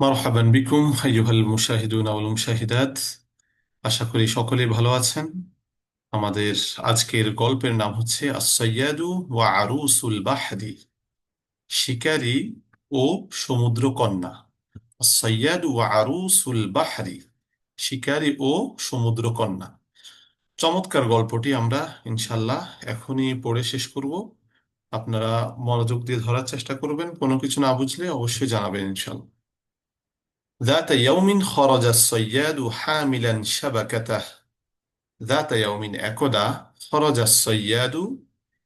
মারহাবান বিকুম, আইয়ুহাল মুশাহিদুন ওয়াল মুশাহিদাত। আশা করি সকলেই ভালো আছেন। আমাদের আজকের গল্পের নাম হচ্ছে আস-সাইয়্যাদু ওয়া আরুসুল বাহরি শিকারী ও সমুদ্র কন্যা আস-সাইয়্যাদু ওয়া আরুসুল বাহরি শিকারী ও সমুদ্র কন্যা চমৎকার গল্পটি আমরা ইনশাল্লাহ এখনই পড়ে শেষ করব। আপনারা মনোযোগ দিয়ে ধরার চেষ্টা করবেন। কোনো কিছু না বুঝলে অবশ্যই জানাবেন ইনশাল্লাহ ذات يوم خرج الصياد حاملا شبكته ذات يوم একদা خرج الصياد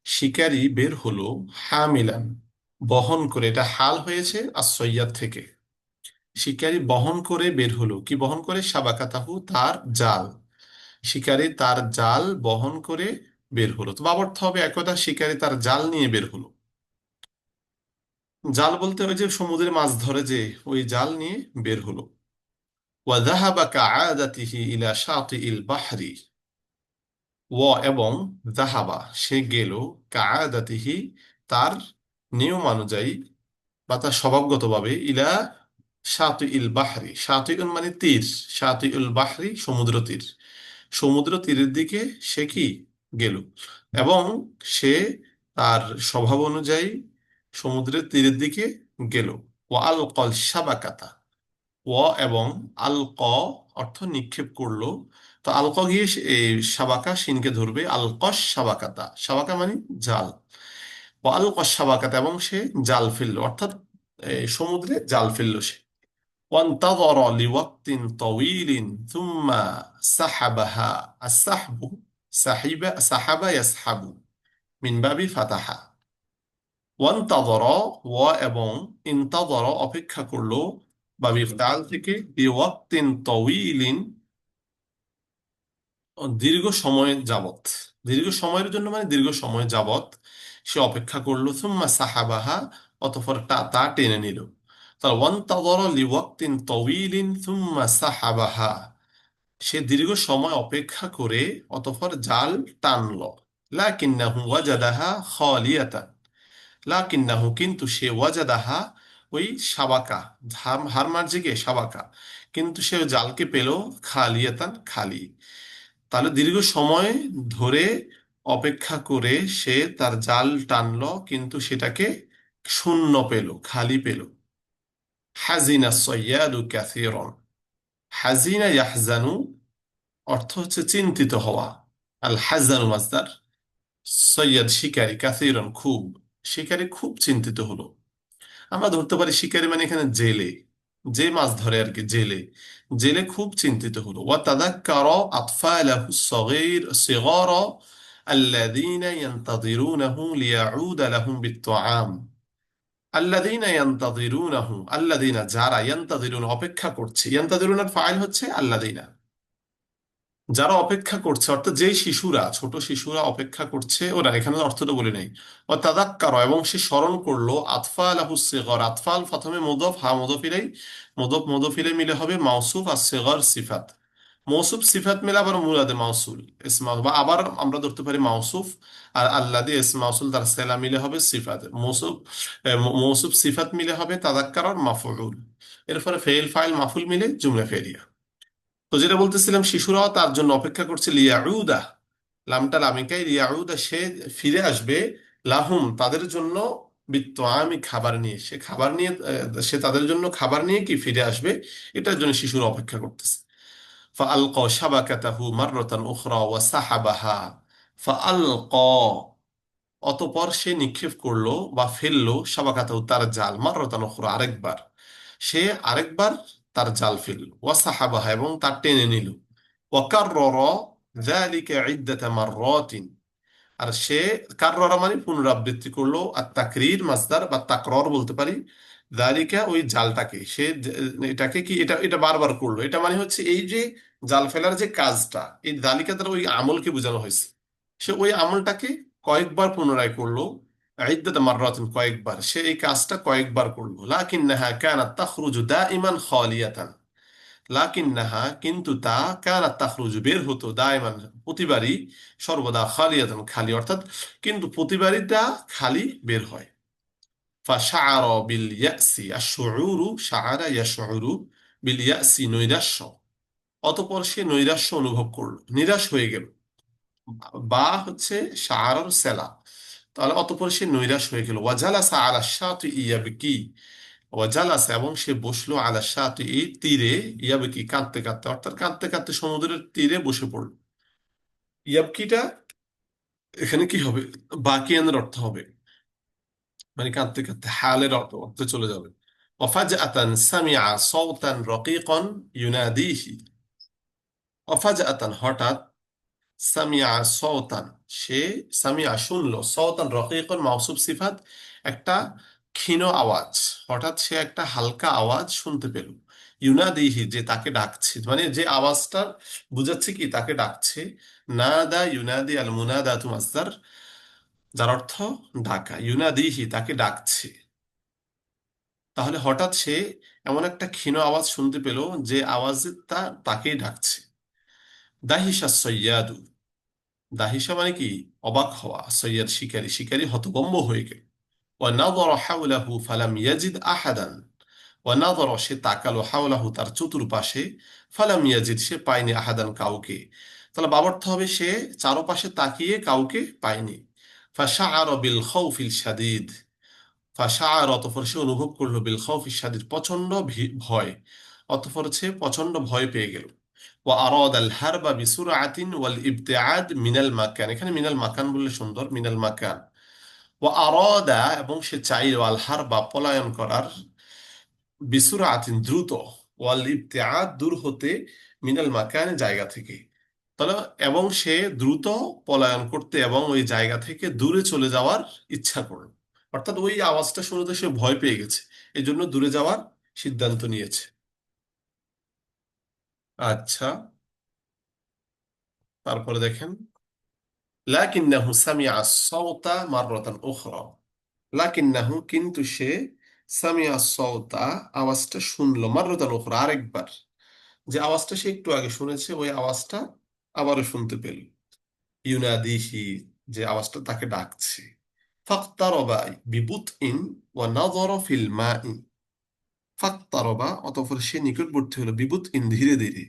শিকারী বের হলো হামিলান বহন করে এটা হাল হয়েছে আসৈয়াদ থেকে শিকারী বহন করে বের হলো কি বহন করে সাবাকাতাহু তার জাল শিকারী তার জাল বহন করে বের হলো তো বাবর্থ হবে একদা শিকারী তার জাল নিয়ে বের হলো জাল বলতে ওই যে সমুদ্রে মাছ ধরে যে ওই জাল নিয়ে বের হলো। ইলা ইল বাহরি। ও এবং জাহাবা সে গেল কাআদাতিহি তার নিয়ম অনুযায়ী বা তার স্বভাবগতভাবে ইলা শাতিল বাহরি। শাতিউন মানে তীর শাতিউল বাহরি সমুদ্র তীর। সমুদ্র তীরের দিকে সে কি গেল? এবং সে তার স্বভাব অনুযায়ী সমুদ্রের তীরের দিকে গেল ও আল কল সাবাকাতা ও এবং আল ক অর্থ নিক্ষেপ করলো তো আলক গিয়ে সে- এই সাবাকা শিনকে ধরবে আলকস সাবাকাতা সাবাকা মানে জাল ও আলকস সাবাকাতা এবং সে জাল ফেললো অর্থাৎ এই সমুদ্রে জাল ফেললো সে وانتظر لوقت طويل ثم سحبها السحب سحب سحب يسحب من باب ওয়ান তাদর ও এবং ইনতাদর অপেক্ষা করল বা বিফতাল থেকে বিওয়াক্তিন তউইলিন দীর্ঘ সময় যাবত দীর্ঘ সময়ের জন্য মানে দীর্ঘ সময় যাবত সে অপেক্ষা করল, সুম্মা সাহাবাহা, অতঃপর তা তা টেনে নিল। তাহলে ওয়ান তাদর লিওয়াক্তিন তউইলিন সুম্মা সাহাবাহা। সে দীর্ঘ সময় অপেক্ষা করে অতঃপর জাল টানল। লাকিন্নাহু ওয়াজাদাহা খালিয়াতান। লাকিন্নাহু কিন্তু সে ওয়াজাদাহা ওই সাবাকা হার মারছে সাবাকা কিন্তু সে জালকে পেল খালিয়াতান খালি। তাহলে দীর্ঘ সময় ধরে অপেক্ষা করে সে তার জাল টানল, কিন্তু সেটাকে শূন্য পেল, খালি পেল। হাজিনা সয়্যাদু ক্যাসিরন হাজিনা ইয়াহজানু অর্থ হচ্ছে চিন্তিত হওয়া। আল হাজানু মাসদার সৈয়দ শিকারী কাসিরন খুব। শিকারী খুব চিন্তিত হলো আমরা ধরতে পারি শিকারী মানে এখানে জেলে যে মাছ ধরে আর কি জেলে জেলে খুব চিন্তিত হলো وتذكر أطفاله الصغير صغار الذين ينتظرونه ليعود لهم بالطعام الذين ينتظرونه الذين যারা ينتظرون অপেক্ষা করছে ينتظرون এর ফাইল হচ্ছে الذين যারা অপেক্ষা করছে, অর্থাৎ যেই শিশুরা, ছোট শিশুরা অপেক্ষা করছে ওরা এখানে অর্থটা বলে নেই, ও তাদাক্কার এবং সে স্মরণ করল, আতফাল আহুসেগর আতফাল প্রথমে মোদফ, হা মোদফিলাই, মোদফ, মোদফিলে মিলে হবে মাউসুফ আর সেগর সিফাত। মৌসুফ সিফাত মিলে আবার মুরাদে মাউসুল, ইসমা, বা আবার আমরা ধরতে পারি মাউসুফ আর আল্লাদি ইস মাউসুল তার সেলা মিলে হবে সিফাত। মৌসুফ মৌসুফ সিফাত মিলে হবে তাদাক্কার আর মাফউল। এরপরে ফেল ফাইল মাফুল মিলে জুমলা ফেরিয়া তো যেটা বলতেছিলাম শিশুরাও তার জন্য অপেক্ষা করছে লিয়াউদা লামটা লামিকাই লিয়াউদা সে ফিরে আসবে লাহুম তাদের জন্য বিত্ত আমি খাবার নিয়ে সে খাবার নিয়ে আহ, সে তাদের জন্য খাবার নিয়ে কি ফিরে আসবে এটার জন্য শিশুরা অপেক্ষা করতেছে فألقى شبكته مرة أخرى وسحبها فألقى অতঃপর সে নিক্ষেপ করলো বা ফেললো সাবাকাতাহু তার জাল মাররাতান উখরা আরেকবার সে আরেকবার তার জাল ফেলল। ওয়াসাহাবাহা এবং তার টেনে নিল। ওয়াকারর যালিকা ইদ্দাতা মাররাতিন। আর সে কাররা মানে পুনরাবৃত্তি করল, আর তাকরির মাসদার বা তাকরর বলতে পারি, যালিকা ওই জালটাকে। সে এটাকে কি, এটা এটা বারবার করল। এটা মানে হচ্ছে এই যে জাল ফেলার যে কাজটা, এই জালিকা দ্বারা ওই আমলকে বোঝানো হয়েছে। সে ওই আমলটাকে কয়েকবার পুনরায় করল ইদ্দাত মাররাতিন কয়েকবার সে এই কাজটা কয়েকবার করল, লাকিন্নাহা কানাত তাখরুজু দাইমান খালিয়াতান। লাকিন্নাহা কিন্তু তা কানাত তাখরুজু বের হতো দাইমান প্রতিবারই সর্বদা খালিয়াতান খালি, অর্থাৎ কিন্তু প্রতিবারই তা খালি বের হয়। ফাশাআর বিল ইয়াসি আশ-শুউরু শাআরা ইয়াশউরু বিল ইয়াসি অতঃপর সে নৈরাশ্য অনুভব করল, নিরাশ হয়ে গেল। বা হচ্ছে শাআরার সেলা। তাহলে অতপর সে নৈরাশ হয়ে গেল। ওয়াজালাসা আলা সাত ইয়াবকি। ওয়াজালাসা এবং সে বসল আলা সাত ই তীরে ইয়াবকি, কাঁদতে কাঁদতে। অর্থাৎ কাঁদতে কাঁদতে সমুদ্রের তীরে বসে পড়ল। ইয়াবকিটা এখানে কি হবে? বাকিয়ানের অর্থ হবে। মানে কাঁদতে কাঁদতে হালের অর্থ অর্থে চলে যাবে। অফাজআতান সামিআ সাওতান রাকীকান ইউনাদিহি। অফাজআতান হঠাৎ সামিয়া সওতান। সে সামিয়া শুনলো, সওতান রকিকন মাউসুফ সিফাত, একটা ক্ষীণ আওয়াজ। হঠাৎ সে একটা হালকা আওয়াজ শুনতে পেল। ইউনাদিহি, যে তাকে ডাকছে মানে যে বুঝাচ্ছে কি, তাকে ডাকছে, নাদা ইউনাদি আল মুনাদাতু মাসদার যার অর্থ ডাকা। ইউনাদিহি তাকে ডাকছে। তাহলে হঠাৎ সে এমন একটা ক্ষীণ আওয়াজ শুনতে পেল, যে আওয়াজে তা, তাকেই ডাকছে। দাহিসা সৈয়াদু। দাহিসা মানে কি? অবাক হওয়া। সৈয়দ শিকারী। শিকারী হতভম্ব হয়ে গেল। ওয়ানাদর হাওলাহু ফালাম ইয়াজিদ আহাদান। ওয়ানাদর সে তাকালো হাওলাহু তার চতুর্পাশে। ফালাম ইয়াজিদ, সে পায়নি আহাদান কাউকে। তাহলে বাবর্থ হবে সে, চারপাশে তাকিয়ে কাউকে পায়নি। ফাশাআর বিল খাউফিল শাদীদ। ফাশাআর অতঃপর সে অনুভব করল বিল খাউফিল শাদীদ প্রচণ্ড ভয়। অতঃপর সে প্রচণ্ড ভয় পেয়ে গেল। ওয়া আরাদা আল হারবা বিসুরআতিন ওয়াল ইবতিআদ মিনাল মাকান। এখানে মিনাল মাকান বললে সুন্দর, মিনাল মাকান। ওয়া আরাদা, এবং সে চাইল আল হারবা পলায়ন করার বিসুরআতিন দ্রুত ওয়াল ইবতিআদ দূর হতে মিনাল মাকানে জায়গা থেকে। তাহলে, এবং সে দ্রুত পলায়ন করতে এবং ওই জায়গা থেকে দূরে চলে যাওয়ার ইচ্ছা করল। অর্থাৎ ওই আওয়াজটা শুনে তো সে ভয় পেয়ে গেছে। এই জন্য দূরে যাওয়ার সিদ্ধান্ত নিয়েছে। আচ্ছা। তারপরে দেখেন। লাকিন্নাহু সামিআ সাওতা মাররাতান উখরা। লাকিন্নাহু কিন্তু সে সামিআ সাওতা আওয়াজটা শুনলো মাররাতান উখরা আরেকবার। যে আওয়াজটা সে একটু আগে শুনেছে, ওই আওয়াজটা আবারও শুনতে পেল। ইউনাদিহি যে আওয়াজটা তাকে ডাকছে। ফাকতারবা বিবুতইন ওয়া নাযরা ফিল মাই। ফাকতারবা অতঃপর সে নিকটবর্তী হলো বিভূত বিবুতইন ধীরে ধীরে।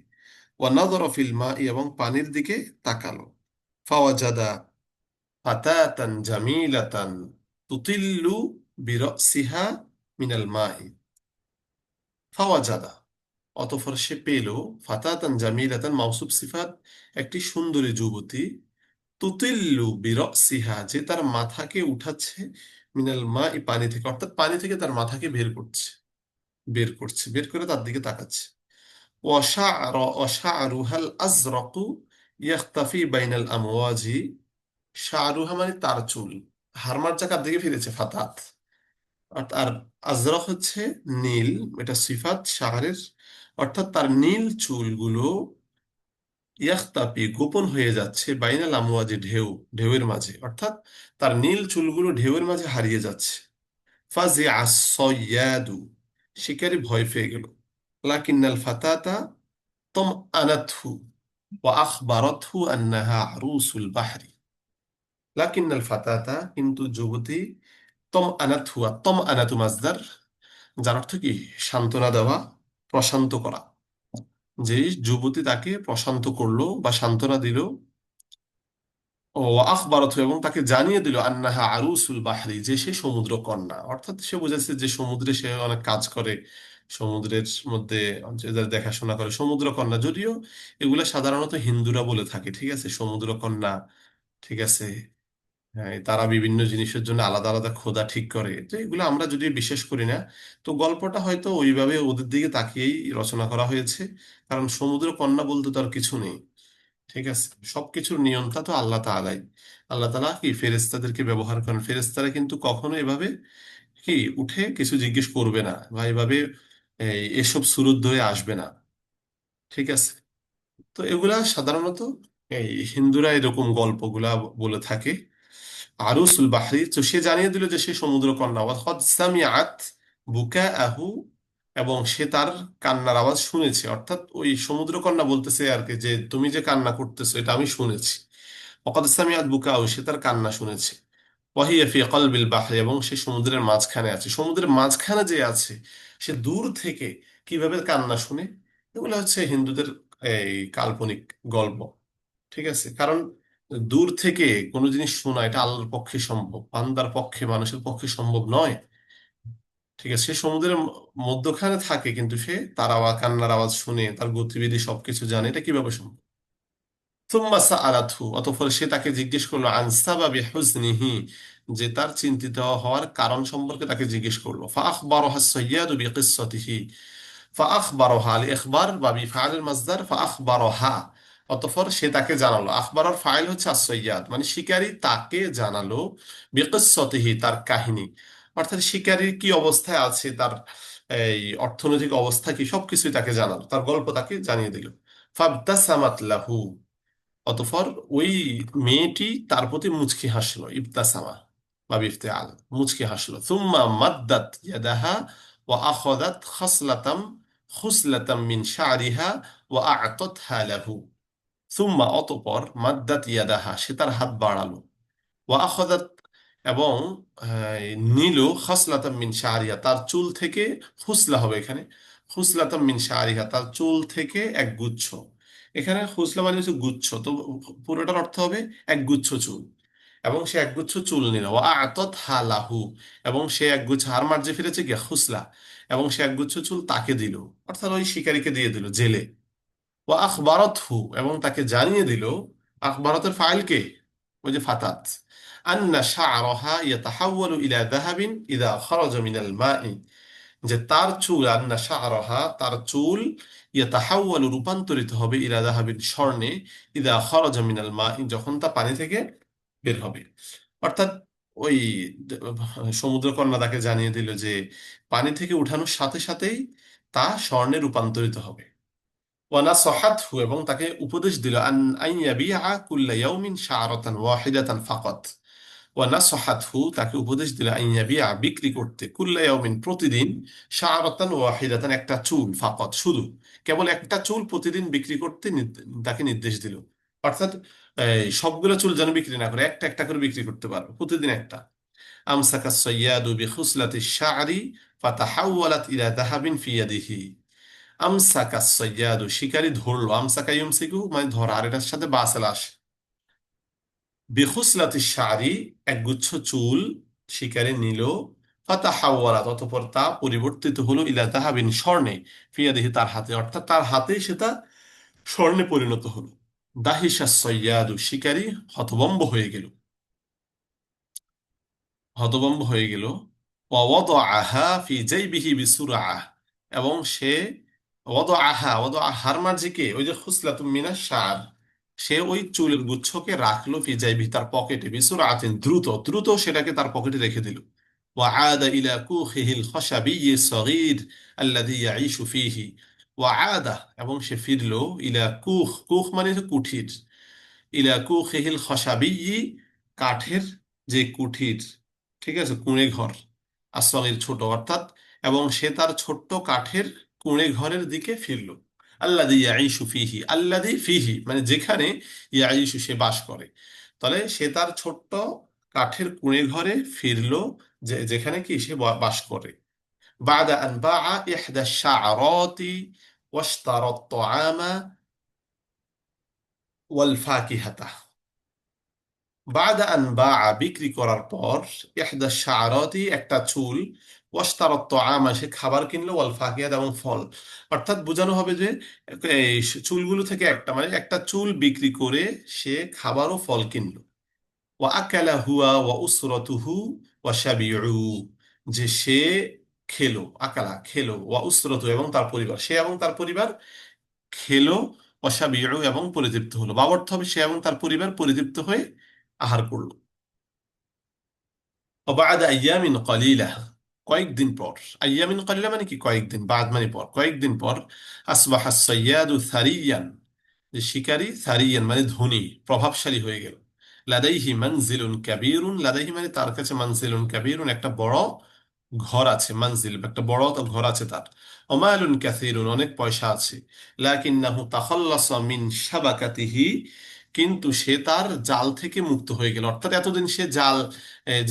ওয়া নাযরা ফিল মাই এবং পানির দিকে তাকালো। ফাওয়াজাদা ফাতাতান জামিলাতান তুতিল্লু বিরাসিহা মিনাল মাই। ফাওয়াজাদা অতঃপর সে পেল ফাতাতান জামিলাতান মাউসুফ সিফাত একটি সুন্দরী যুবতী। তুতিল্লু বিরাসিহা যে তার মাথাকে উঠাচ্ছে মিনাল মা পানি থেকে, অর্থাৎ পানি থেকে তার মাথাকে বের করছে। বের করছে, বের করে তার দিকে তাকাচ্ছে। মানে তার চুল। হারমার জাকার দিকে ফিরেছে? ফাতাত। আর আজরক হচ্ছে নীল, এটা সিফাত শাহরের। অর্থাৎ তার নীল চুলগুলো ইয়াখতাপি গোপন হয়ে যাচ্ছে বাইনাল আমওয়াজি ঢেউ, ঢেউয়ের মাঝে। অর্থাৎ তার নীল চুলগুলো ঢেউয়ের মাঝে হারিয়ে যাচ্ছে। ফাজি আসয়াদু শিকারী ভয় পেয়ে গেল। লাকিন্নাল ফাতাতা তম আনাতহু ওয়া আখবারাতহু আন্নাহা আরুসুল বাহরি। লাকিন্নাল ফাতাতা কিন্তু যুবতী তম আনাতহু আর তম আনাতু মাজদার, যার অর্থ কি? সান্ত্বনা দেওয়া, প্রশান্ত করা। যে যুবতী তাকে প্রশান্ত করল বা সান্ত্বনা দিল ও আখবারত এবং তাকে জানিয়ে দিল, আন্নাহা আরুসুল বাহরি, যে সে সমুদ্র কন্যা অর্থাৎ সে বুঝেছে যে সমুদ্রে সে অনেক কাজ করে, সমুদ্রের মধ্যে যাদের দেখাশোনা করে সমুদ্র কন্যা যদিও এগুলো সাধারণত হিন্দুরা বলে থাকে, ঠিক আছে? সমুদ্র কন্যা ঠিক আছে? হ্যাঁ তারা বিভিন্ন জিনিসের জন্য আলাদা আলাদা খোদা ঠিক করে। তো এগুলো আমরা যদি বিশ্বাস করি না, তো গল্পটা হয়তো ওইভাবে ওদের দিকে তাকিয়েই রচনা করা হয়েছে। কারণ সমুদ্র কন্যা বলতে তো আর কিছু নেই। ঠিক আছে? সবকিছুর নিয়ন্তা তো আল্লাহ তাআলাই। আল্লাহ তাআলা কি ফেরেশতাদেরকে ব্যবহার করেন? ফেরেশতারা কিন্তু কখনো এভাবে কি উঠে কিছু জিজ্ঞেস করবে না বা এভাবে এসব সুরত ধরে আসবে না। ঠিক আছে? তো এগুলা সাধারণত এই হিন্দুরা এরকম গল্পগুলা বলে থাকে। আরুসুল বাহরি, তো সে জানিয়ে দিল যে সে সমুদ্র কন্যা সামিআত বুকাআহু এবং সে তার কান্নার আওয়াজ শুনেছে। অর্থাৎ ওই সমুদ্র কন্যা বলতেছে আর কি যে, তুমি যে কান্না করতেছো, এটা আমি শুনেছি। ওয়াকদ সামিআত বুকাআহু সে তার কান্না শুনেছে। ওয়াহিয়া ফি কলবিল বাহরি, এবং সে সমুদ্রের মাঝখানে আছে। সমুদ্রের মাঝখানে যে আছে, সে দূর থেকে কীভাবে কান্না শুনে? এগুলো হচ্ছে হিন্দুদের, এই কাল্পনিক গল্প। ঠিক আছে? কারণ দূর থেকে কোনো জিনিস শোনা, এটা আল্লাহর পক্ষে সম্ভব। বান্দার পক্ষে, মানুষের পক্ষে সম্ভব নয়। ঠিক আছে, সে সমুদ্রের মধ্যখানে থাকে কিন্তু সে তার আওয়াজ, কান্নার আওয়াজ শুনে, তার গতিবিধি সবকিছু জানে। এটা কীভাবে সম্ভব? থুম্মা সাআলাতহু, অতঃপর সে তাকে জিজ্ঞেস করল আন সাবাবি হুজনিহি যে তার চিন্তিত হওয়ার কারণ সম্পর্কে তাকে জিজ্ঞেস করল। ফাআখবারাহা সাইয়্যাদু বিকিসসাতিহি, ফাআখবারাহা আল ইখবার বা বিফাআলিল মাসদার, ফাআখবারাহা। অতঃপর সে তাকে জানালো আখবরার ফাইল হচ্ছে আসইয়াদ মানে শিকারী তাকে জানালো বিকিসসাতিহি, তার কাহিনী। অর্থাৎ শিকারীর কি অবস্থায় আছে, তার এই অর্থনৈতিক অবস্থা কি, সবকিছুই তাকে জানালো, তার গল্প তাকে জানিয়ে দিল। ফাবতাসামাত লাহু, অতঃপর ওই মেয়েটি তার প্রতি মুচকি হাসলো, ইবতাসামা, বা ইফতেআল, মুচকি হাসলো। থুম্মা মাদ্দাত ইয়াদাহা ওয়া আখাযাত খাসলাতাম, খুসলাতাম মিন শা'রিহা ওয়া আ'তাতহা লাহু। থুম্মা অতঃপর মাদ্দাত ইয়াদাহা, সে তার হাত বাড়ালো। ওয়া আখাযাত এবং নিল খাসলাতাম মিন শা'রিহা তার চুল থেকে হুসলা হবে এখানে। খুসলাতাম মিন শা'রিহা তার চুল থেকে এক গুচ্ছ। এখানে হুসলা মানে হচ্ছে গুচ্ছ, তো পুরোটার অর্থ হবে এক গুচ্ছ চুল। এবং সে একগুচ্ছ চুল নিল। আতত হালাহু, এবং সে একগুচ্ছ হার মার্জে ফিরেছে গিয়া হুসলা এবং সে একগুচ্ছ চুল তাকে দিল। অর্থাৎ ওই শিকারীকে দিয়ে দিল জেলে। ও আখবারতহু, এবং তাকে জানিয়ে দিল, আখবারতের ফাইল কে? ওই যে ফাতাত। আন্না শা'রাহা ইয়াতাহাওয়ালু ইলা যাহাবিন ইযা খারাজা মিনাল মাই যে তার চুল, আন্না শা'রাহা, তার চুল ইয়াতাহাওয়ালু রূপান্তরিত হবে ইলা যাহাবিন স্বর্ণে, ইযা খারাজা মিনাল মাই যখন তা পানি থেকে বের হবে। অর্থাৎ ওই সমুদ্রকন্যা তাকে জানিয়ে দিল যে পানি থেকে উঠানোর সাথে সাথেই তা স্বর্ণে রূপান্তরিত হবে। ওয়ানাসহাতহু এবং তাকে উপদেশ দিল, আন ইয়াবিআ কুল্লা ইয়াউমিন শা'রাতান ওয়াহিদাতান ফাকাত। ওয়ানাসহাতহু তাকে উপদেশ দিল আন ইয়াবিআ বিক্রি করতে। কুল্লা ইয়াউমিন, প্রতিদিন শা'রাতান ওয়াহিদাতান, একটা চুল ফাকাত, শুধু। কেবল একটা চুল প্রতিদিন বিক্রি করতে তাকে নির্দেশ দিল। অর্থাৎ সবগুলো চুল যেন বিক্রি না করে, একটা একটা করে বিক্রি করতে পারবে প্রতিদিন একটা। আমসাকা সৈয়াদু বিখুসলাতি শা'রি ফাতাহাওয়ালাত ইলা দাহাবিন ফি আমসাকা সৈয়াদু, শিকারী ধরলো। আমসাকা ইউমসিকু মানে ধরা, আর এটার সাথে বাসেল আসে। বিখুসলাতি শাড়ি একগুচ্ছ চুল শিকারে নিল অতঃপর তা পরিবর্তিত হলো ইলা তাহাবিন স্বর্ণে তার হাতে, অর্থাৎ তার হাতেই সেটা স্বর্ণে পরিণত হলো। দাহিসা সৈয়াদু শিকারী হতভম্ব হয়ে গেল। হতভম্ব হয়ে গেল। ওয়াদাআহা ফি জাইবিহি বিসুরআহ, এবং সে, ওয়াদাআহা ওয়াদাআহার মাঝে কে ওই যে খুসলাতুম মিনাশ শা'r সে ওই চুলের গুচ্ছকে রাখলো ফি জাইবিহি তার পকেটে বিসুরআতিন দ্রুত দ্রুত সেটাকে তার পকেটে রেখে দিল وعاد إلى كوخه الخشبي الصغير الذي يعيش فيه وعاد এবং সে ফিরলো ইলা কুখ কুখ মানে হচ্ছে কুঠির ইলা কুখিহিল খসাবিয়্যি কাঠের যে কুঠির ঠিক আছে কুঁড়ে ঘর আসগীর ছোট অর্থাৎ এবং সে তার ছোট্ট কাঠের কুঁড়ে ঘরের দিকে ফিরল আল্লাযী ইয়াঈশু ফিহি আল্লাযী ফিহি মানে যেখানে ইয়াঈশু সে বাস করে তাহলে সে তার ছোট্ট কাঠের কুঁড়ে ঘরে ফিরল যে যেখানে কি সে বা- বাস করে بعد أن باع إحدى الشعرات واشترى الطعام والفاكهة বাদা আন বাআ বিক্রি করার পর ইহদা শাআরাতি একটা চুল ওয়াস্তারত্ব আমা সে খাবার কিনলো, ওয়াল ফাকিয়াদ এবং ফল। অর্থাৎ বোঝানো হবে যে, এই চুলগুলো থেকে একটা মানে একটা চুল বিক্রি করে সে খাবার ও ফল কিনলো। ও আকালা হুয়া ওয়া উসরতুহু ওয়া শাবিউ যে সে খেলো, আকালা, খেলো ও উসরতু এবং তার পরিবার। সে এবং তার পরিবার খেলো অসাবিউ এবং পরিতৃপ্ত হলো। বা অর্থ হবে সে এবং তার পরিবার পরিতৃপ্ত হয়ে আহার করল। অবাদ আইয়ামিন কলিলা কয়েকদিন পর আইয়ামিন কলিলা মানে কি কয়েকদিন বাদ মানে পর কয়েকদিন পর আসবাহা সৈয়াদু থারিয়ান যে শিকারী থারিয়ান মানে ধনী, প্রভাবশালী হয়ে গেল। লাদাইহি মানজিলুন কাবীরুন, লাদাইহি মানে তার কাছে মানজিলুন কাবীরুন, একটা বড় ঘর আছে, মানজিল, একটা বড় তো ঘর আছে তার। ওমালুন কাসীরুন, অনেক পয়সা আছে। লাকিন্নাহু তাখাল্লাসা মিন শাবাকাতিহি, কিন্তু সে তার জাল থেকে মুক্ত হয়ে গেল। অর্থাৎ এতদিন সে জাল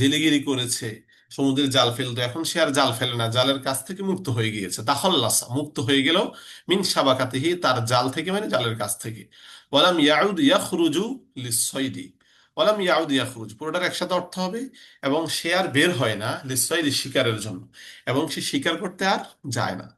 জেলেগিরি করেছে। সমুদ্রের জাল ফেলতো, এখন সে আর জাল ফেলে না, জালের কাছ থেকে মুক্ত হয়ে গিয়েছে। তাহল্লাসা মুক্ত হয়ে গেল মিন সাবাকাতিহি তার জাল থেকে মানে জালের কাছ থেকে। ওয়ালাম ইয়াউদ ইয়াখরুজু লিসসাইদি, ওয়ালাম ইয়াউদ ইয়াখরুজ, পুরোটার একসাথে অর্থ হবে, এবং সে আর বের হয় না লিসসাইদি শিকারের জন্য, এবং সে শিকার করতে আর যায় না।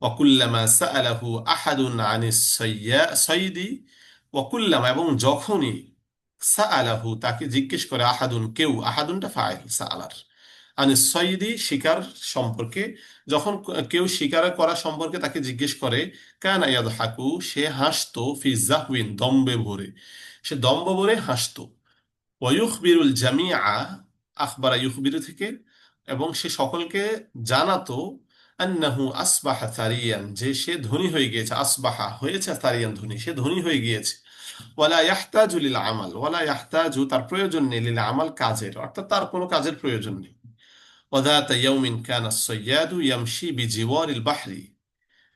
ওয়াকুল্লামা সাআলাহু আহাদুন আনিস সাইয়া- সাইদি, ওয়াকুল্লামা, এবং যখনই সাআলাহু তাকে জিজ্ঞেস করে আহাদুন, কেউ? আহাদুনটা ফাইল, সাআলার। আনিস সাইদি শিকার সম্পর্কে, যখন কেউ শিকার করা সম্পর্কে তাকে জিজ্ঞেস করে, কানা ইয়াদহাকু? সে হাসতো, ফি জাহউইন, দম্বে ভরে। সে দম্ব ভরে হাসতো। ওয়ুখবিরুল জামিআ? আখবারা ইউখবিরু থেকে। এবং সে সকলকে জানাতো, আন্নাহু আসবাহা সারিয়ান। যে সে ধনী হয়ে গিয়েছে, আসবাহা হয়েছে সারিয়ান ধনী, সে ধনী হয়ে গিয়েছে। ওয়ালা ইয়াহতাজু লিল আমাল। ওয়ালা ইয়াহতাজু? তার প্রয়োজন নেই, লিল আমাল কাজের। অর্থাৎ তার কোনো কাজের প্রয়োজন নেই। وذات يوم كان الصياد يمشي بجوار البحر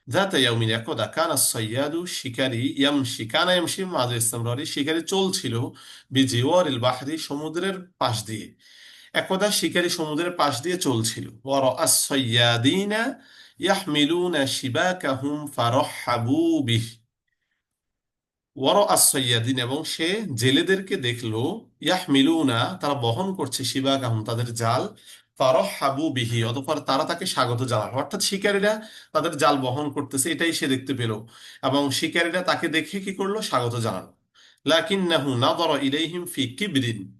ذات يوم একদা كان الصياد শিকারী يمشي كان يمشي মাঝে ইস্তেমরারি শিকারী চলছিল বিজিওয়ার বাহরি সমুদ্রের পাশ দিয়ে একদা শিকারী সমুদ্রের পাশ দিয়ে চলছিল ورأى الصيادين يحملون شباكهم فرحبوا به ওয়ারআ সৈয়াদিন এবং সে জেলেদেরকে দেখলো ইয়াহমিলুনা তারা বহন করছে শিবাকাহুম তাদের জাল ফারহাবু বিহি, অতঃপর তারা তাকে স্বাগত জানালো। অর্থাৎ শিকারীরা তাদের জাল বহন করতেছে, এটাই সে দেখতে পেল। এবং শিকারীরা তাকে দেখে কি করল? স্বাগত জানালো। লাকিন্নাহু নাদরা ইলাইহিম ফি কিবরিন।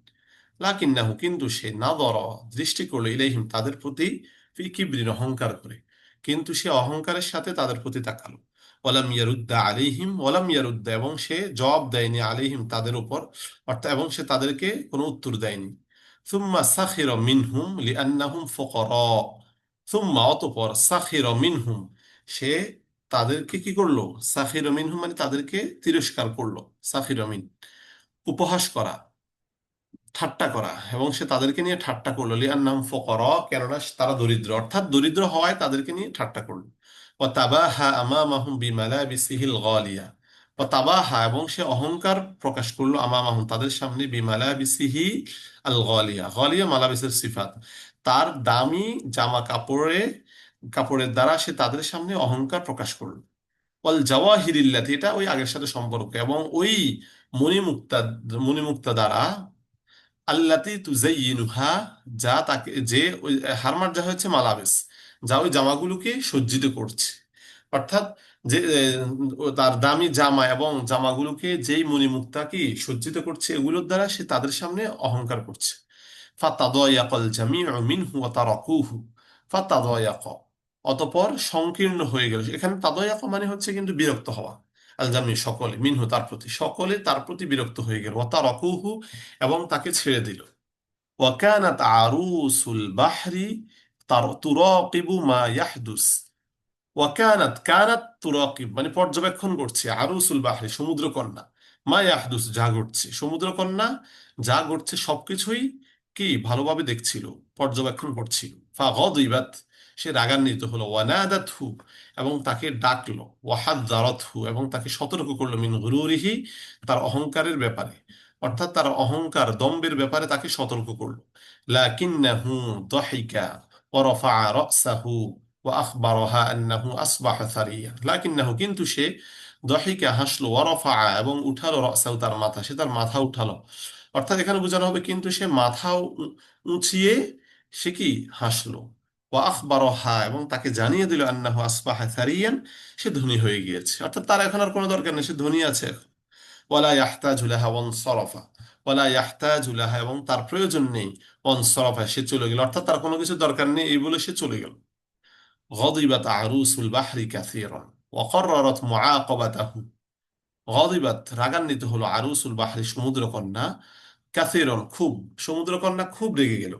লাকিন্নাহু কিন্তু সে নাদরা দৃষ্টি করল ইলাইহিম তাদের প্রতি ফি কিবরিন, অহংকার করে। কিন্তু সে অহংকারের সাথে তাদের প্রতি তাকালো। ওয়ালাম ইয়ারুদ্দা আলিহিম ওয়ালাম ইয়ারুদ্দা, এবং সে জবাব দেয়নি আলাইহিম তাদের উপর, অর্থাৎ, এবং সে তাদেরকে কোনো উত্তর দেয়নি। সুম্মা সাখির মিনহুম লিআন্নাহুম ফুকারা সুম্মা অতঃপর সাখির মিনহুম সে তাদেরকে কি করল? সাখির মিনহুম মানে তাদেরকে তিরস্কার করল। সাখির মিন উপহাস করা, ঠাট্টা করা এবং সে তাদেরকে নিয়ে ঠাট্টা করল। লিআন্নাহুম ফুকারা কেননা তারা দরিদ্র। অর্থাৎ দরিদ্র হওয়ায় তাদেরকে নিয়ে ঠাট্টা করল। ওয়াতাবাহা আমামাহুম বিমালাবিসিহিল গালিয়া ওয়াতাবাহা এবং সে অহংকার প্রকাশ করল তাদের সামনে আল গালিয়া গালিয়া মালাবিসের সিফাত। তার দামি জামা কাপড়ে, কাপড়ের দ্বারা সে তাদের সামনে অহংকার প্রকাশ করল। ওয়াল জাওয়াহিরিল্লাতি এটা ওই আগের সাথে সম্পর্ক এবং ওই মণিমুক্তা মণিমুক্তা দ্বারা আল্লাতি তুজাইয়িনুহা, যা তাকে, যে ওই হারমার যা হচ্ছে মালাবেস, যা ওই জামাগুলোকে সজ্জিত করছে। অর্থাৎ যে তার দামি জামা এবং জামাগুলোকে যেই মণিমুক্তা কি সজ্জিত করছে এগুলোর দ্বারা সে তাদের সামনে অহংকার করছে। ফাতাদয়াকল জামিউ মিনহু ওয়া তারাকুহু। ফাতাদয়াক। অতপর সংকীর্ণ হয়ে গেল। এখানে তাদয়াক মানে হচ্ছে কিন্তু বিরক্ত হওয়া। আল জামি সকলে, মিনহু তার প্রতি, সকলে তার প্রতি বিরক্ত হয়ে গেল। ওয়া তারাকুহু এবং তাকে ছেড়ে দিল। ওয়া কানাত আরুসুল বাহরি তার, তুরাকিবু মা ইয়াহদুস। ওয়াকানাত কানাত তুরাকিব মানে পর্যবেক্ষণ করছে, আরুসুল বাহরি সমুদ্র কন্যা মা ইয়াহদুস, যা ঘটছে। সমুদ্র কন্যা যা ঘটছে সবকিছুই কি ভালোভাবে দেখছিল, পর্যবেক্ষণ করছিল। ফাগদিবাত সে রাগান্বিত হলো, ওয়ানাদাতহু, এবং তাকে ডাকলো, ওয়াহাদ্দারাতহু, এবং তাকে সতর্ক করল, মিন গুরুরিহি, তার অহংকারের ব্যাপারে। অর্থাৎ তার অহংকার দম্বের ব্যাপারে তাকে সতর্ক করল। লাকিন্নাহু দহিকা ওয়ারাফা রাসাহু وأخبرها أنه أصبح ثريا لكنه কিন্তু সে দহিকা হাসলো ওয়ারফা এবং উঠালো রসাউ তার মাথা সে তার মাথা উঠালো অর্থাৎ এখানে বোঝানো হবে কিন্তু সে মাথা উ- উঁচিয়ে সে কি হাসলো ওয়া আখবারহা এবং তাকে জানিয়ে দিল আন্নাহু আসবাহা সারিয়ান সে ধনী হয়ে গিয়েছে অর্থাৎ তার এখন আর কোনো দরকার নেই সে ধনী আছে এখন ওয়ালা ইয়াহতাজু লাহা ওয়ানসরাফা ওয়ালা ইয়াহতাজু লাহা এবং তার প্রয়োজন নেই ওয়ানসরাফা সে চলে গেল অর্থাৎ তার কোনো কিছু দরকার নেই এই বলে সে চলে গেল غضبت عروس البحر كثيرا وقررت معاقبته غضبت রাগান্বিত হলো আরুসুল বাহরি সমুদ্রকন্যা কাসিরন খুব সমুদ্রকন্যা খুব রেগে গেল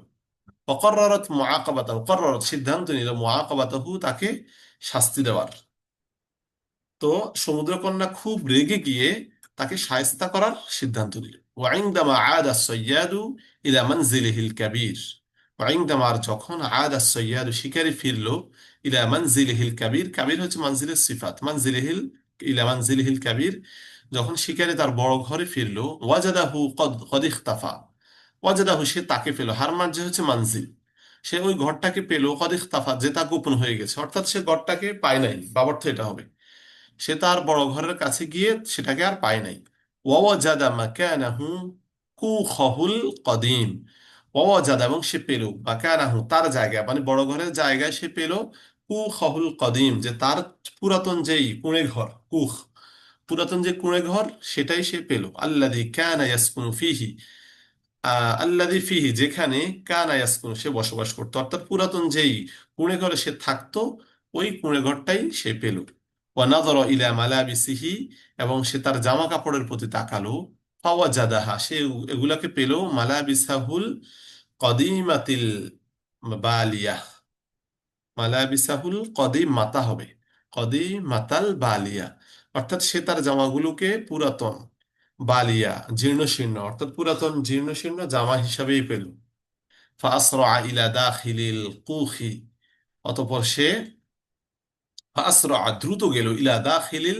وقررت معاقبته قررت সিদ্ধান্ত নিল মুআকাবাতাহু তাকে শাস্তি দেওয়ার তো সমুদ্রকন্যা খুব রেগে গিয়ে তাকে শায়েস্তা করার সিদ্ধান্ত নিল وعندما عاد الصياد إلى منزله الكبير وعندما আর যখন আদা সৈয়াদ শিকারি ফিরল ইলা মানজিলহিল কাবির কাবির হচ্ছে মানজিলের সিফাত মানজিলহিল ইলা মানজিলহিল কাবির যখন শিকারে তার বড় ঘরে ফিরল ওয়াজাদাহু কদ কদ ইখতাফা ওয়াজাদাহু সে তাকে পেল। হারমার যে হচ্ছে মানজিল সে ওই ঘরটাকে পেল। কদ ইখতাফা যে তা গোপন হয়ে গেছে। অর্থাৎ সে ঘরটাকে পায় নাই। বাবর তো এটা হবে। সে তার বড় ঘরের কাছে গিয়ে সেটাকে আর পায় নাই। ওয়াজাদা মাকানাহু কুখহুল কদিম ওয়াজাদা এবং সে পেল। মাকানাহু তার জায়গায় মানে বড় ঘরের জায়গায় সে পেল কুখহুল কদিম, যে তার পুরাতন যেই কুঁড়ে ঘর কুখ, পুরাতন যে কুঁড়ে ঘর সেটাই সে পেল। আল্লাযী কানা ইয়াসকুনু ফিহি, আহ, আল্লাযী ফিহি, যেখানে কানা ইয়াসকুনু, সে বসবাস করতো। অর্থাৎ পুরাতন যেই কুঁড়ে ঘরে সে থাকতো, ওই কুঁড়ে ঘরটাই সে পেল। ওয়ানাদর ইলা মালাবিসিহি, এবং সে তার জামা কাপড়ের প্রতি তাকালো। ফাওয়াজাদাহা সে এগুলাকে পেল মালাবিসাহুল কদিমাতিল বালিয়া মালাবিসাহুল কদিম মাতা হবে কদিম মাতাল বালিয়া অর্থাৎ সে তার জামাগুলোকে পুরাতন বালিয়া, জীর্ণশীর্ণ, অর্থাৎ পুরাতন জীর্ণশীর্ণ জামা হিসাবেই পেল। ফাসরা ইলা দাখিলিল কুখি, অতঃপর সে ফাসরা, দ্রুত গেল ইলা দাখিলিল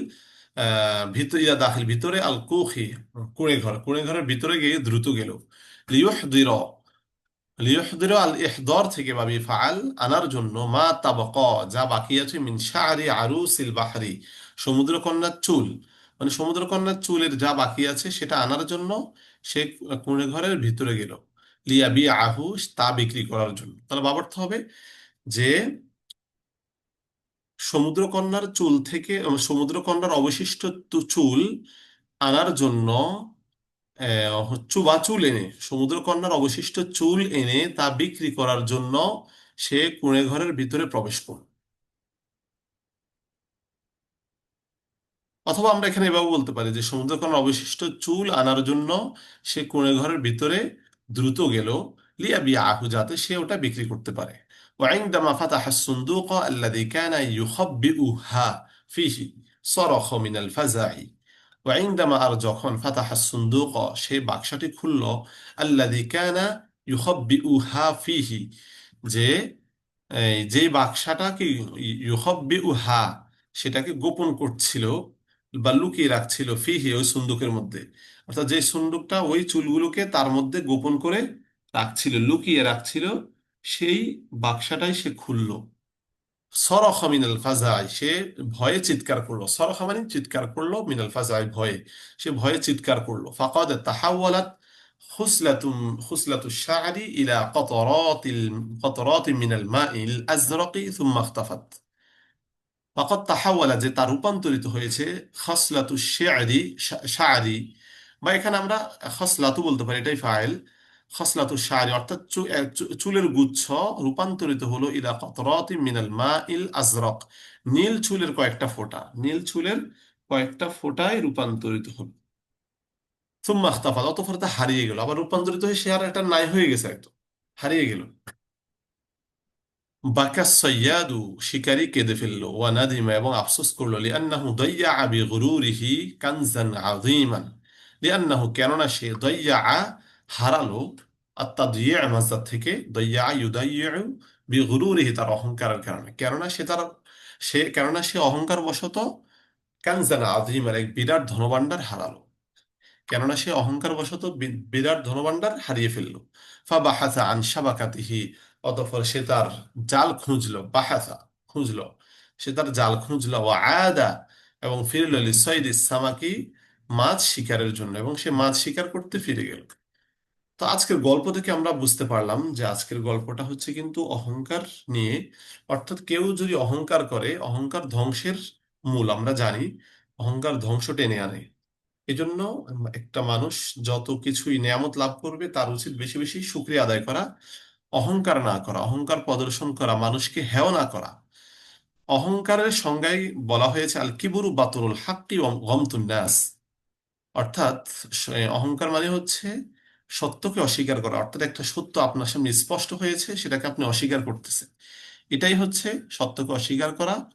ভিতর, ইলা দাখিল ভিতরে আল কুখি কুঁড়ে ঘর কুঁড়ে ঘরের ভিতরে গিয়ে দ্রুত গেল। লিয়ুহদির লিয়ুহদির আল ইহদর থেকে ভাবি, ফাআল, আনার জন্য মা তাবক, যা বাকি আছে মিন শাআরি আরুসিল বাহরি। সমুদ্রকন্যার চুল। মানে সমুদ্রকন্যার চুলের যা বাকি আছে সেটা আনার জন্য সে কুঁড়ে ঘরের ভিতরে গেল। লিয়া বি আহু তা বিক্রি করার জন্য। তাহলে বাবার্থ হবে যে সমুদ্রকন্যার চুল থেকে সমুদ্রকন্যার অবশিষ্ট চুল আনার জন্য চুবা চুল এনে, সমুদ্রকন্যার অবশিষ্ট চুল এনে তা বিক্রি করার জন্য সে কুঁড়ে ঘরের ভিতরে প্রবেশ করল। অথবা আমরা এখানে এভাবে বলতে পারি যে, সমুদ্রকন্যার অবশিষ্ট চুল আনার জন্য সে কুঁড়ে ঘরের ভিতরে দ্রুত গেল লিয়া বিয়াহু যাতে সে ওটা বিক্রি করতে পারে وعندما فتح الصندوق الذي كان يخبئها فيه صرخ من الفزع وعندما আর যখন فتح الصندوق সে বাক্সটি খুলল الذي كان يخبئها فيه যে এই যে বাক্সাটা কি ইউহব্বিউহা সেটাকে গোপন করছিল বা লুকিয়ে রাখছিল ফিহি ওই সুন্দুকের মধ্যে অর্থাৎ যে সুন্দুকটা ওই চুলগুলোকে তার মধ্যে গোপন করে রাখছিল, লুকিয়ে রাখছিল, সেই বাক্সাটাই সে খুলল। সরখ মিনাল ফাজাই, সে ভয়ে চিৎকার করল। সরখ মানে চিৎকার করল, মিনাল ফাজাই ভয়ে। সে ভয়ে চিৎকার করল। ফাকাদ তাহাওয়ালাত খুসলাতুম, খুসলাতু শাআরি ইলা কতরাতিল, কতরাতি মিনাল মাইল আজরাকি সুম্মা ইখতাফাত ফাকাদ তাহাওয়ালা যে তা রূপান্তরিত হয়েছে, খসলাতু শেয়ারি শাআরি বা এখানে আমরা খসলাতু বলতে পারি, এটাই ফাইল। খসলাতু শাআরি অর্থাৎ চুলের গুচ্ছ রূপান্তরিত হলো ইলা কতরাতি মিনাল মাইল আজরাক। নীল চুলের কয়েকটা ফোঁটা, নীল চুলের কয়েকটা ফোঁটায় রূপান্তরিত হলো। সুম্মা ইখতাফাত অতঃপর তা হারিয়ে গেল। আবার রূপান্তরিত হয়ে সে আর একটা নাই হয়ে গেছে একদম, হারিয়ে গেল। বাকা সৈয়াদু, শিকারী কেঁদে ফেলল, ওয়া এবং আফসোস করল, লিআন্নাহু দাইয়া বিগুরুরিহি কানজান আযীমান। লিআন্নাহু, কেননা সে দাইয়া হারালো আত্তাদিয়া মাসদার থেকে দাইয়া ইউদাইয়ু বিগুরুরিহি তার অহংকারের কারণে। কেননা সে তার, সে, কেননা সে অহংকার বশত কানজান আযীমান এক বিরাট ধনভাণ্ডার হারালো কেননা সে অহংকার বশত বিরাট ধনভাণ্ডার হারিয়ে ফেলল। ফাবাহাসা আন শাবাকাতিহি, অতঃপর সে তার জাল খুঁজলো, বাহাসা খুঁজলো। সে তার জাল খুঁজলো ও আদা, এবং ফিরল লিসয়দি সামাকি, মাছ শিকারের জন্য, এবং সে মাছ শিকার করতে ফিরে গেল। তো আজকের গল্প থেকে আমরা বুঝতে পারলাম যে আজকের গল্পটা হচ্ছে কিন্তু অহংকার নিয়ে। অর্থাৎ কেউ যদি অহংকার করে, অহংকার ধ্বংসের মূল আমরা জানি, অহংকার ধ্বংস টেনে আনে। এজন্য একটা মানুষ যত কিছুই নেয়ামত লাভ করবে, তার উচিত বেশি বেশি শুকরিয়া আদায় করা, অহংকার না করা, অহংকার প্রদর্শন করা, মানুষকে হেয় না করা। অহংকারের সংজ্ঞায় বলা হয়েছে, আল কিবরু বাতরুল হাক্কি গমতুন নাস। অর্থাৎ অহংকার মানে হচ্ছে সত্যকে অস্বীকার করা, অর্থাৎ একটা সত্য আপনার সামনে স্পষ্ট হয়েছে, সেটাকে আপনি অস্বীকার করতেছেন। এটাই হচ্ছে সত্যকে অস্বীকার করা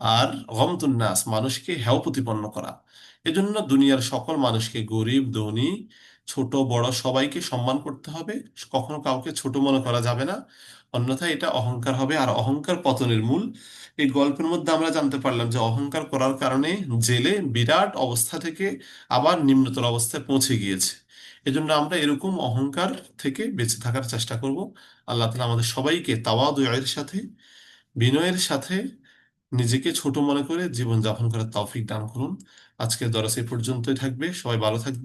আর গমতুন নাস, মানুষকে হেয় প্রতিপন্ন করা। এজন্য দুনিয়ার সকল মানুষকে গরিব, ধনী, ছোট, বড় সবাইকে সম্মান করতে হবে। কখনো কাউকে ছোট মনে করা যাবে না। অন্যথায় এটা অহংকার হবে। আর অহংকার পতনের মূল, এই গল্পের মধ্যে আমরা জানতে পারলাম যে অহংকার করার কারণে জেলে বিরাট অবস্থা থেকে আবার নিম্নতর অবস্থায় পৌঁছে গিয়েছে। এজন্য আমরা এরকম অহংকার থেকে বেঁচে থাকার চেষ্টা করব। আল্লাহ তালা আমাদের সবাইকে তাওয়াদুয়ের সাথে, বিনয়ের সাথে নিজেকে ছোট মনে করে জীবনযাপন করার তৌফিক দান করুন। আজকের দরস এই পর্যন্তই থাকবে। সবাই ভালো থাকবে